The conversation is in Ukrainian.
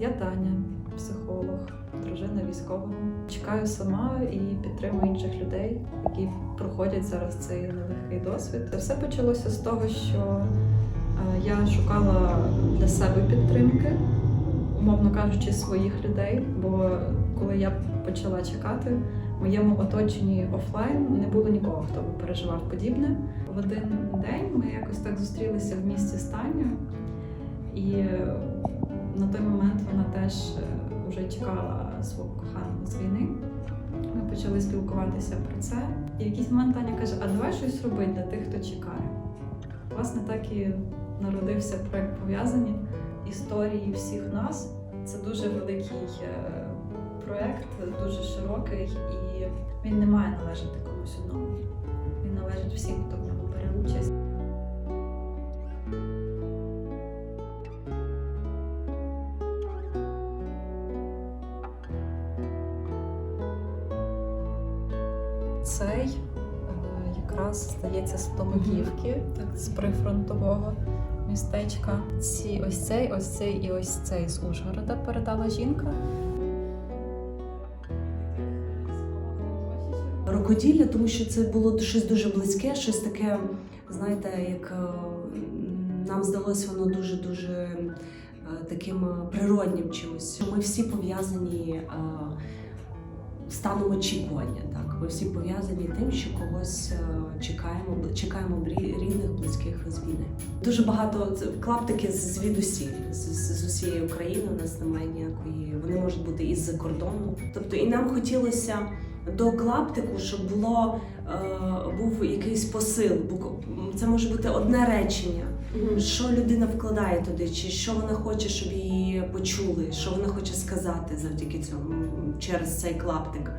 Я Таня, психолог, дружина військового. Чекаю сама і підтримую інших людей, які проходять зараз цей нелегкий досвід. Все почалося з того, що е, я шукала для себе підтримки, умовно кажучи, своїх людей. Бо коли я почала чекати, в моєму оточенні офлайн не було нікого, хто би переживав подібне. В один день ми якось так зустрілися в місті з і на той момент вона теж е, вже чекала свого коханого з війни. Ми почали спілкуватися про це. І в якийсь момент Таня каже: А давай щось робити для тих, хто чекає. Власне, так і народився проект пов'язані історії всіх нас. Це дуже великий е, проект, дуже широкий, і він не має належати комусь одному. Він належить всім, хто Цей е, якраз здається з Томаківки, так з прифронтового містечка. Ці ось цей, ось цей і ось цей з Ужгорода передала жінка. рукоділля, тому що це було щось дуже близьке, щось таке, знаєте, як е, нам здалося воно дуже дуже таким е, природнім чимось. Ми всі пов'язані е, станом очікування. Так, ми всі пов'язані тим, що когось е, чекаємо, чекаємо рідних, близьких з війни. Дуже багато клаптики звідусіль, з, з, усієї України. У нас немає ніякої. Вони можуть бути із-за кордону. Тобто, і нам хотілося до клаптику, щоб було е, був якийсь посил. Це може бути одне речення. Що людина вкладає туди, чи що вона хоче, щоб її почули, що вона хоче сказати завдяки цьому через цей клаптик.